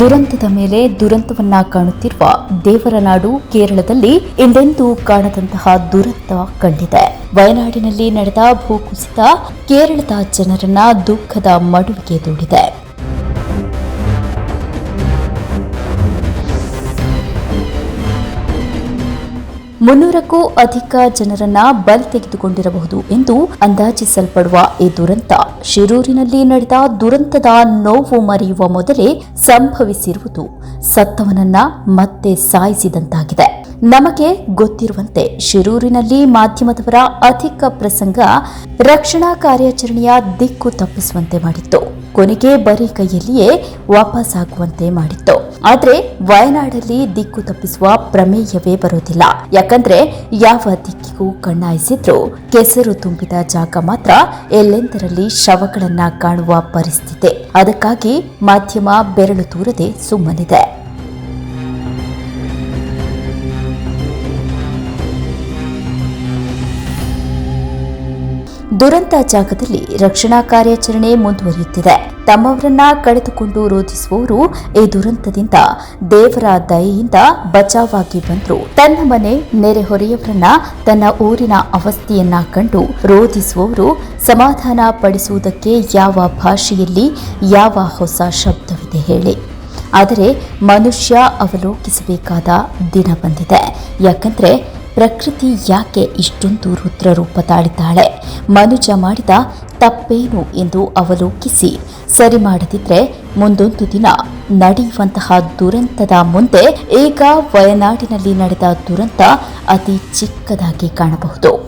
ದುರಂತದ ಮೇಲೆ ದುರಂತವನ್ನ ಕಾಣುತ್ತಿರುವ ದೇವರ ನಾಡು ಕೇರಳದಲ್ಲಿ ಎಂದೆಂದೂ ಕಾಣದಂತಹ ದುರಂತ ಕಂಡಿದೆ. ವಯನಾಡಿನಲ್ಲಿ ನಡೆದ ಭೂಕುಸಿತ ಕೇರಳದ ಜನರನ್ನ ದುಃಖದ ಮಡುವಿಗೆ ದೂಡಿದೆ. ಮುನ್ನೂರಕ್ಕೂ ಅಧಿಕ ಜನರನ್ನ ಬಲಿ ತೆಗೆದುಕೊಂಡಿರಬಹುದು ಎಂದು ಅಂದಾಜಿಸಲ್ಪಡುವ ಈ ದುರಂತ. ಶಿರೂರಿನಲ್ಲಿ ನಡೆದ ದುರಂತದ ನೋವು ಮರೆಯುವ ಮೊದಲೇ ಸಂಭವಿಸಿರುವುದು ಸತ್ತವನನ್ನ ಮತ್ತೆ ಸಾಯಿಸಿದಂತಾಗಿದೆ. ನಮಗೆ ಗೊತ್ತಿರುವಂತೆ ಶಿರೂರಿನಲ್ಲಿ ಮಾಧ್ಯಮದವರ ಅಧಿಕ ಪ್ರಸಂಗ ರಕ್ಷಣಾ ಕಾರ್ಯಾಚರಣೆಯ ದಿಕ್ಕು ತಪ್ಪಿಸುವಂತೆ ಮಾಡಿತ್ತು. ಕೊನೆಗೆ ಬರೀ ಕೈಯಲ್ಲಿಯೇ ವಾಪಸ್ಸಾಗುವಂತೆ ಮಾಡಿತ್ತು. ಆದ್ರೆ ವಯನಾಡಲ್ಲಿ ದಿಕ್ಕು ತಪ್ಪಿಸುವ ಪ್ರಮೇಯವೇ ಬರೋದಿಲ್ಲ ಯಾಕಂದ್ರೆ ಯಾವ ದಿಕ್ಕಿಗೂ ಕಣ್ಣಾಯಿಸಿದ್ರೂ ಕೆಸರು ತುಂಬಿದ ಜಾಗ ಮಾತ್ರ ಎಲ್ಲೆಂದರಲ್ಲಿ ಶವಗಳನ್ನ ಕಾಣುವ ಪರಿಸ್ಥಿತಿ. ಅದಕ್ಕಾಗಿ ಮಾಧ್ಯಮ ಬೆರಳು ತೂರದೆ ಸುಮ್ಮನಿದೆ. ದುರಂತ ಜಾಗದಲ್ಲಿ ರಕ್ಷಣಾ ಕಾರ್ಯಾಚರಣೆ ಮುಂದುವರಿಯುತ್ತಿದೆ. ತಮ್ಮವರನ್ನ ಕಳೆದುಕೊಂಡು ರೋಧಿಸುವವರು ಈ ದುರಂತದಿಂದ ದೇವರ ದಯೆಯಿಂದ ಬಚಾವಾಗಿ ಬಂದರು. ತನ್ನ ಮನೆ ನೆರೆಹೊರೆಯವರನ್ನ ತನ್ನ ಊರಿನ ಅವಸ್ಥೆಯನ್ನ ಕಂಡು ರೋಧಿಸುವವರು ಸಮಾಧಾನ ಪಡಿಸುವುದಕ್ಕೆ ಯಾವ ಭಾಷೆಯಲ್ಲಿ ಯಾವ ಹೊಸ ಶಬ್ದವಿದೆ ಹೇಳಿ. ಆದರೆ ಮನುಷ್ಯ ಅವಲೋಕಿಸಬೇಕಾದ ದಿನ ಬಂದಿದೆ. ಯಾಕಂದ್ರೆ ಪ್ರಕೃತಿ ಯಾಕೆ ಇಷ್ಟೊಂದು ರುದ್ರ ರೂಪ ತಾಳಿದ್ದಾಳೆ? ಮನುಜ ಮಾಡಿದ ತಪ್ಪೇನು ಎಂದು ಅವಲೋಕಿಸಿ. ಸರಿ ಮಾಡದಿದ್ರೆ ಮುಂದೊಂದು ದಿನ ನಡೆಯುವಂತಹ ದುರಂತದ ಮುಂದೆ ಈಗ ವಯನಾಡಿನಲ್ಲಿ ನಡೆದ ದುರಂತ ಅತಿ ಚಿಕ್ಕದಾಗಿ ಕಾಣಬಹುದು.